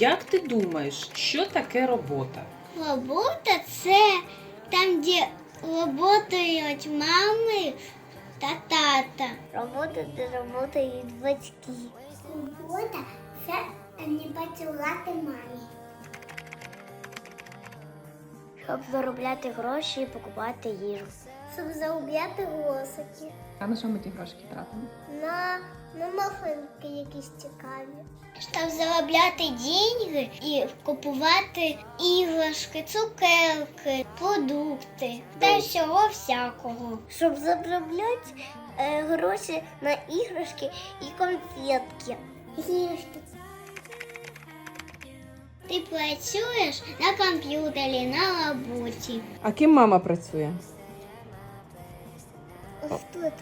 Як ти думаєш, що таке робота? Робота це там, де працюють мами та тата. Робота де працюють батьки. Робота це не працювати мамі. Щоб заробляти гроші і покупати їжу. Щоб заробляти грошики. А на що ми ті грошки тратимо? На, на мафинки якісь цікаві. Щоб заробляти деньги і купувати іграшки, цукерки, продукти та всього всякого. Щоб заробляти е, гроші на іграшки і конфетки. Іграшки. Ти працюєш на комп'ютері, на роботі. А ким мама працює? Ось тут.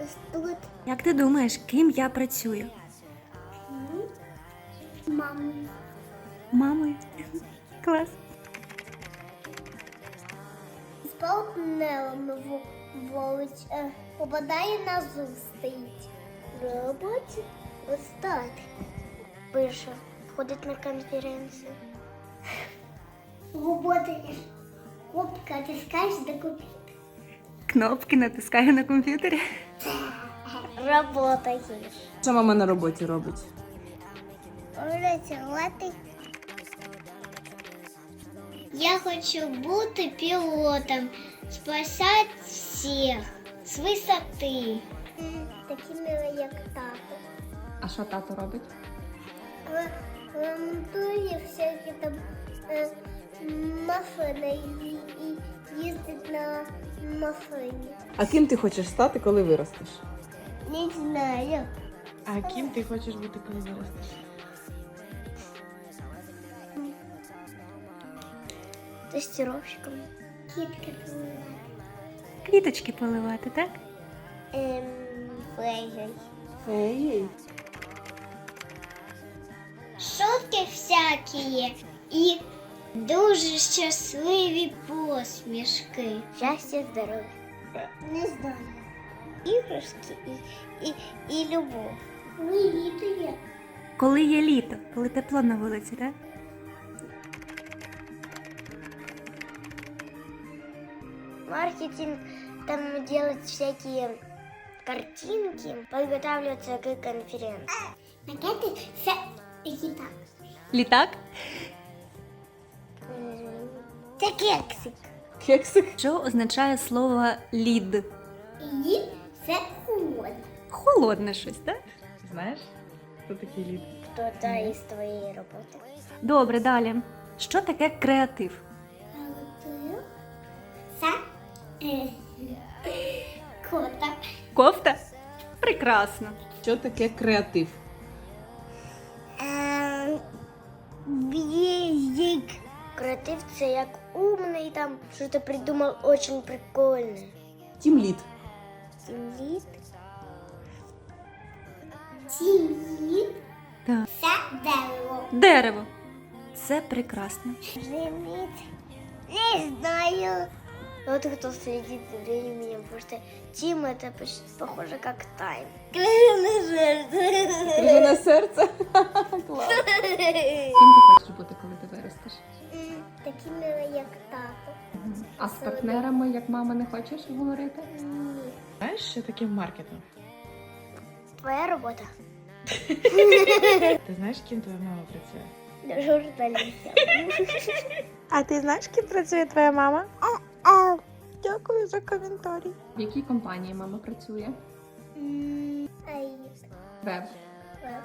Ось тут. Як ти думаєш, ким я працюю? Мама. Мамою. Клас. З партнером волить, е, попадає на зустріч. Роботі ось. Пише, ходить на конференцію. Роботаєш. Копка, ти скажеш до комп'ютера. Кнопки натискаю на комп'ютері. Работаєш. Що мама на роботі робить? Працювати. Я хочу бути пілотом, спасати всіх з висоти. Такими, як тато. А що тато робить? Ремонтує всякі там е, машини їздить на машині. А ким ти хочеш стати, коли виростеш? Не знаю. А ким ти хочеш бути, коли виростеш? Тестировщиком. Кітка Квіточки поливати, так? Ем, фейгой. Ей. Шутки всякі і дуже щасливі посмішки. Щастя, здоров'я. Не знаю. Іграшки і, і, і любов. Ви літо є. Коли є літо, коли тепло на вулиці, так? Маркетинг там делать всякие картинки, подготавливаться к конференции. Макеты це літак. Літак? Кексик. Кексик? Що означає слово лід? Лід це холод. Холодне щось, так? Знаєш, хто такий лід? Хто-то із твоєї роботи. Добре, далі. Що таке креатив? Це е, кота. Кофта? Прекрасно. Що таке креатив? Бєзик. Креатив це як умний там, що ти придумав очень прикольне. Тім лід. Тімліт. Тімліт. Так. Це дерево. Дерево. Це прекрасно. Не знаю. Вот кто следит за временем, потому что Тим это почти похоже как тайм. Крижане серце. Клас. Ким ти хочеш бути, коли ти виростеш? Такими, як тато. А з партнерами, як мама, не хочеш говорити? Ні. Знаєш, що таке маркетинг? Твоя робота. Ти знаєш, ким твоя мама працює? Журналіста. А ти знаєш, ким працює твоя мама? Дякую за коментарі. В якій компанії мама працює? Ай, Веб. веб.